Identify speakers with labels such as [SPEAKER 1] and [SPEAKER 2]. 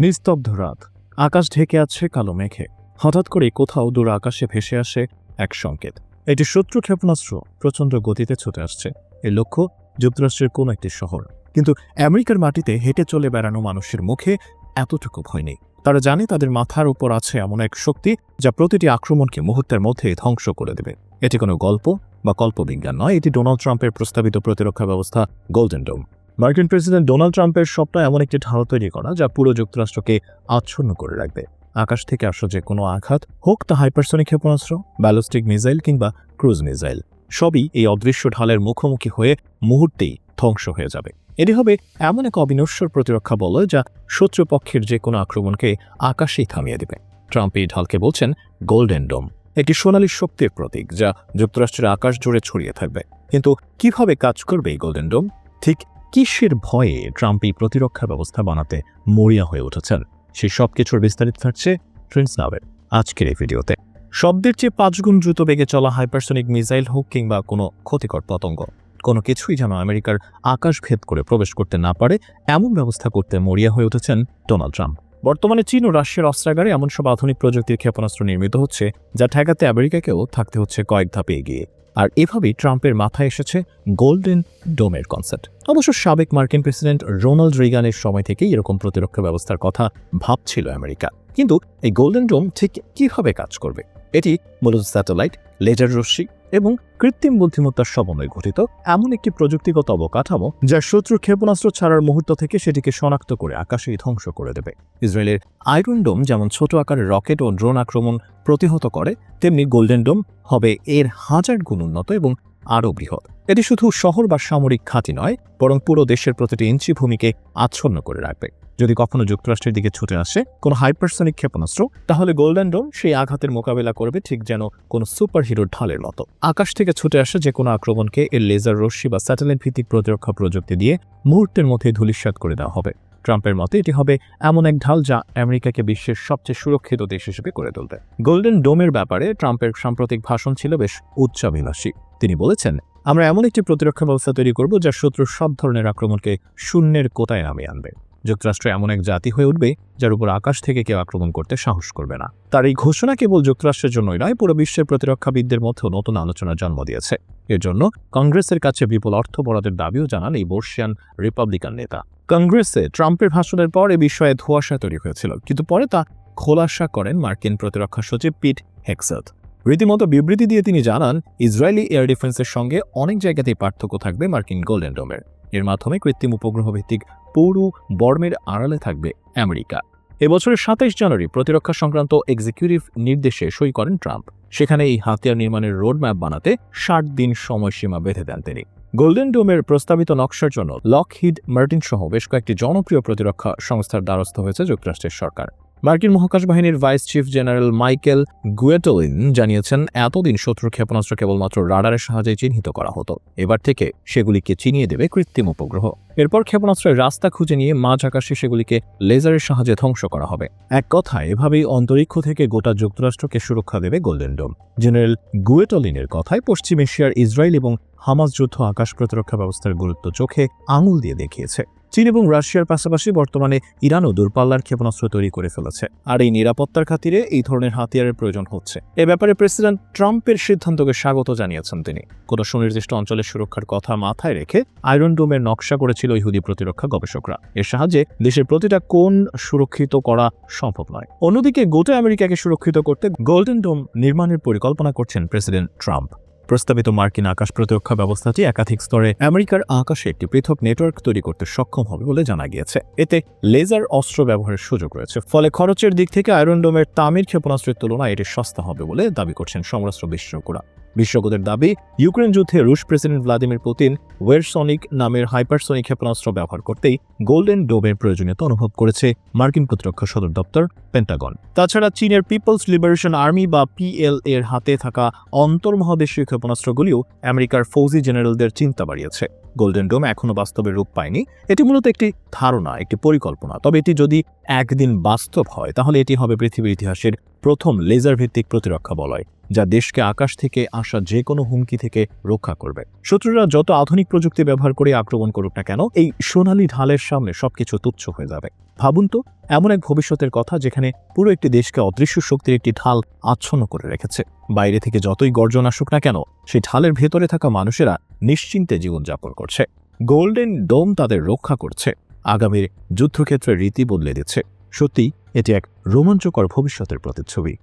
[SPEAKER 1] নিস্তব্ধ রাত। আকাশ ঢেকে আছে কালো মেঘে। হঠাৎ করে কোথাও দূর আকাশে ভেসে আসে এক সংকেত। এটি শত্রু ক্ষেপণাস্ত্র প্রচণ্ড গতিতে ছুটে আসছে। এর লক্ষ্য যুক্তরাষ্ট্রের কোন একটি শহর। কিন্তু আমেরিকার মাটিতে হেঁটে চলে বেড়ানো মানুষের মুখে এতটুকু ভয় নেই। তারা জানে তাদের মাথার উপর আছে এমন এক শক্তি যা প্রতিটি আক্রমণকে মুহূর্তের মধ্যে ধ্বংস করে দেবে। এটি কোনো গল্প বা কল্পবিজ্ঞান নয়। এটি ডোনাল্ড ট্রাম্পের প্রস্তাবিত প্রতিরক্ষা ব্যবস্থা গোল্ডেন ডোম। মার্কিন প্রেসিডেন্ট ডোনাল্ড ট্রাম্পের স্বপ্ন এমন একটি ঢাল তৈরি করা যা পুরো যুক্তরাষ্ট্রকে আচ্ছন্ন করে রাখবে। আকাশ থেকে আসা যে কোনো আঘাত হোক তা হাইপারসনিক ক্ষেপণাস্ত্র, ব্যালিস্টিক মিসাইল কিংবা ক্রুজ মিসাইল, সবই এই অদৃশ্য ঢালের মুখোমুখি হয়ে মুহূর্তেই ধ্বংস হয়ে যাবে। এটি হবে এমন এক অবিনশ্বর প্রতিরক্ষা বল যা শত্রুপক্ষের যে কোনো আক্রমণকে আকাশেই থামিয়ে দেবে। ট্রাম্প এই ঢালকে বলছেন গোল্ডেন ডোম, একটি সোনালী শক্তির প্রতীক যা যুক্তরাষ্ট্রের আকাশ জুড়ে ছড়িয়ে থাকবে। কিন্তু কীভাবে কাজ করবে এই গোল্ডেন ডোম? ঠিক কিসের ভয়ে ট্রাম্প এই প্রতিরক্ষা ব্যবস্থা বানাতে মরিয়া হয়ে উঠেছেন? সে সব কিছুর বিস্তারিত থাকছে ট্রেন্স নাবের আজকের এই ভিডিওতে। শব্দের চেয়ে পাঁচগুণ দ্রুত বেগে চলা হাইপারসনিক মিসাইল হোক কিংবা কোনো ক্ষতিকর পতঙ্গ, কোনো কিছুই যেন আমেরিকার আকাশ ভেদ করে প্রবেশ করতে না পারে, এমন ব্যবস্থা করতে মরিয়া হয়ে উঠেছেন ডোনাল্ড ট্রাম্প। বর্তমানে চীন ও রাশিয়ার অস্ত্রাগারে এমন সব আধুনিক প্রযুক্তির ক্ষেপণাস্ত্র নির্মিত হচ্ছে, যা ঠেকাতে আমেরিকাকেও থাকতে হচ্ছে কয়েক ধাপে এগিয়ে। আর এভাবেই ট্রাম্পের মাথায় এসেছে গোল্ডেন ডোমের কনসেপ্ট অবশ্য সাবেক মার্কিন প্রেসিডেন্ট রোনাল্ড রিগানের সময় থেকেই এরকম প্রতিরক্ষা ব্যবস্থার কথা ভাবছিল আমেরিকা। কিন্তু এই গোল্ডেন ডোম ঠিক কীভাবে কাজ করবে? এটি মূলত স্যাটেলাইট, লেজার রশ্মি এবং কৃত্রিম বুদ্ধিমত্তার সমন্বয়ে গঠিত এমন একটি প্রযুক্তিগত অবকাঠামো যা শত্রু ক্ষেপণাস্ত্র ছাড়ার মুহূর্ত থেকে সেটিকে শনাক্ত করে আকাশেই ধ্বংস করে দেবে। ইসরায়েলের আয়রন ডোম যেমন ছোট আকারের রকেট ও ড্রোন আক্রমণ প্রতিহত করে, তেমনি গোল্ডেন ডোম হবে এর হাজার গুণ উন্নত এবং আরও বৃহৎ। এটি শুধু শহর বা সামরিক ঘাঁটি নয়, বরং পুরো দেশের প্রতিটি ইঞ্চি ভূমিকে আচ্ছন্ন করে রাখবে। যদি কখনো যুক্তরাষ্ট্রের দিকে ছুটে আসে কোনো হাইপারসনিক ক্ষেপণাস্ত্র, তাহলে গোল্ডেন ডোম সেই আঘাতের মোকাবেলা করবে ঠিক যেন কোনো সুপার হিরোর ঢালের মতো। আকাশ থেকে ছুটে আসে যে কোনো আক্রমণকে এর লেজার রশ্মি বা স্যাটেলাইট ভিত্তিক প্রতিরক্ষা প্রযুক্তি দিয়ে মুহূর্তের মধ্যে ধূলিসাৎ করে দেওয়া হবে। ট্রাম্পের মতে, এটি হবে এমন এক ঢাল যা আমেরিকাকে বিশ্বের সবচেয়ে সুরক্ষিত দেশ হিসেবে করে তুলবে। গোল্ডেন ডোমের ব্যাপারে ট্রাম্পের সাম্প্রতিক ভাষণ ছিল বেশ উচ্চাভিলাষী। তিনি বলেছেন, আমরা এমন একটি প্রতিরক্ষা ব্যবস্থা তৈরি করব যা শত্রুর সব ধরনের আক্রমণকে শূন্যের কোটায় নামিয়ে আনবে। যুক্তরাষ্ট্র এমন এক জাতি হয়ে উঠবে যার উপর আকাশ থেকে কেউ আক্রমণ করতে সাহস করবে না। তার এই ঘোষণা কেবল যুক্তরাষ্ট্রের জন্যই নয়, পুরো বিশ্বের প্রতিরক্ষাবিদদের মধ্যেও নতুন আলোচনার জন্ম দিয়েছে। এর জন্য কংগ্রেসের কাছে বিপুল অর্থ বরাদের দাবিও জানান এই বর্ষিয়ান রিপাবলিকান নেতা। কংগ্রেসে ট্রাম্পের ভাষণের পর এ বিষয়ে ধোঁয়াশা তৈরি হয়েছিল, কিন্তু পরে তা খোলাসা করেন মার্কিন প্রতিরক্ষা সচিব পিট হেক্সাথ। রীতিমতো বিবৃতি দিয়ে তিনি জানান, ইসরায়েলি এয়ার ডিফেন্সের সঙ্গে অনেক জায়গাতেই পার্থক্য থাকবে মার্কিন গোল্ডেন ডোমের। এর মাধ্যমে কৃত্রিম উপগ্রহ ভিত্তিক পৌর বর্মের আড়ালে থাকবে আমেরিকা। এবছরের সাতাইশ জানুয়ারি প্রতিরক্ষা সংক্রান্ত এক্সিকিউটিভ নির্দেশে সই করেন ট্রাম্প। সেখানে এই হাতিয়ার নির্মাণের রোডম্যাপ বানাতে ষাট দিন সময়সীমা বেঁধে দেন তিনি। গোল্ডেন ডোমের প্রস্তাবিত নকশার জন্য লকহিড মার্টিন সহ বেশ কয়েকটি জনপ্রিয় প্রতিরক্ষা সংস্থার দ্বারস্থ হয়েছে যুক্তরাষ্ট্রের সরকার। মার্কিন মহাকাশ বাহিনীর vice chief general Michael Guetlein জানিয়েছেন, এতদিন শত্রুর ক্ষেপণাস্ত্র কেবলমাত্র রাডারের সাহায্যে চিহ্নিত করা হতো। এবার থেকে সেগুলিকে চিনিয়ে দেবে কৃত্রিম উপগ্রহ। এরপর ক্ষেপণাস্ত্রের রাস্তা খুঁজে নিয়ে মাঝ আকাশে সেগুলিকে লেজারের সাহায্যে ধ্বংস করা হবে। এক কথায়, এভাবেই অন্তরিক্ষ থেকে গোটা যুক্তরাষ্ট্রকে সুরক্ষা দেবে গোল্ডেন ডোম। জেনারেল গুয়েটলিনের কথায় পশ্চিম এশিয়ার ইসরায়েল এবং হামাস যুদ্ধ আকাশ প্রতিরক্ষা ব্যবস্থার গুরুত্ব চোখে আঙুল দিয়ে দেখিয়েছে। চীন এবং রাশিয়ার পাশাপাশি বর্তমানে ইরানও দূরপাল্লার ক্ষেপণাস্ত্র তৈরি করে ফেলেছে। আর এই নিরাপত্তার খাতিরে এই ধরনের হাতিয়ারের প্রয়োজন হচ্ছে। এ ব্যাপারে প্রেসিডেন্ট ট্রাম্পের সিদ্ধান্তকে স্বাগত জানিয়েছেন তিনি। কোনো সুনির্দিষ্ট অঞ্চলের সুরক্ষার কথা মাথায় রেখে আয়রন ডোমের নকশা করেছিল ইহুদি প্রতিরক্ষা গবেষকরা। এর সাহায্যে দেশের প্রতিটা কোণ সুরক্ষিত করা সম্ভব নয়। অন্যদিকে গোটা আমেরিকাকে সুরক্ষিত করতে গোল্ডেন ডোম নির্মাণের পরিকল্পনা করছেন প্রেসিডেন্ট ট্রাম্প। প্রস্তাবিত মার্কিন আকাশ প্রতিরক্ষা ব্যবস্থাটি একাধিক স্তরে আমেরিকার আকাশে একটি পৃথক নেটওয়ার্ক তৈরি করতে সক্ষম হবে বলে জানা গিয়েছে। এতে লেজার অস্ত্র ব্যবহারের সুযোগ রয়েছে। ফলে খরচের দিক থেকে আয়রন ডোমের তামির ক্ষেপণাস্ত্রের তুলনায় এটি সস্তা হবে বলে দাবি করছেন সমরাস্ত্র বিশেষজ্ঞরা বিশ্বকোদের দাবি, ইউক্রেন যুদ্ধে রুশ প্রেসিডেন্ট ভ্লাদিমির পুতিন ওয়েরসনিক নামের হাইপারসনিক ক্ষেপণাস্ত্র ব্যবহার করতেই গোল্ডেন ডোমের প্রয়োজনীয়তা অনুভব করেছে মার্কিন প্রতিরক্ষা সদর দপ্তর পেন্টাগন। তাছাড়া চীনের পিপলস লিবারেশন আর্মি বা পিএল এর হাতে থাকা অন্তর্মহাদেশীয় ক্ষেপণাস্ত্রগুলিও আমেরিকার ফৌজি জেনারেলদের চিন্তা বাড়িয়েছে। গোল্ডেন ডোম এখনও বাস্তবে রূপ পায়নি। এটি মূলত একটি ধারণা, একটি পরিকল্পনা। তবে এটি যদি একদিন বাস্তব হয়, তাহলে এটি হবে পৃথিবীর ইতিহাসের প্রথম লেজার ভিত্তিক প্রতিরক্ষা বলয়, যা দেশকে আকাশ থেকে আসা যে কোনো হুমকি থেকে রক্ষা করবে। শত্রুরা যত আধুনিক প্রযুক্তি ব্যবহার করে আক্রমণ করুক না কেন, এই সোনালী ঢালের সামনে সবকিছু তুচ্ছ হয়ে যাবে। ভাবুন তো, এমন এক ভবিষ্যতের কথা যেখানে পুরো একটি দেশকে অদৃশ্য শক্তির একটি ঢাল আচ্ছন্ন করে রেখেছে। বাইরে থেকে যতই গর্জন আসুক না কেন, সেই ঢালের ভেতরে থাকা মানুষেরা নিশ্চিন্তে জীবনযাপন করছে। গোল্ডেন ডোম তাদের রক্ষা করছে। আগামীর যুদ্ধক্ষেত্রের রীতি বদলে দিচ্ছে। সত্যি এটি এক রোমাঞ্চকর ভবিষ্যতের প্রতিচ্ছবি।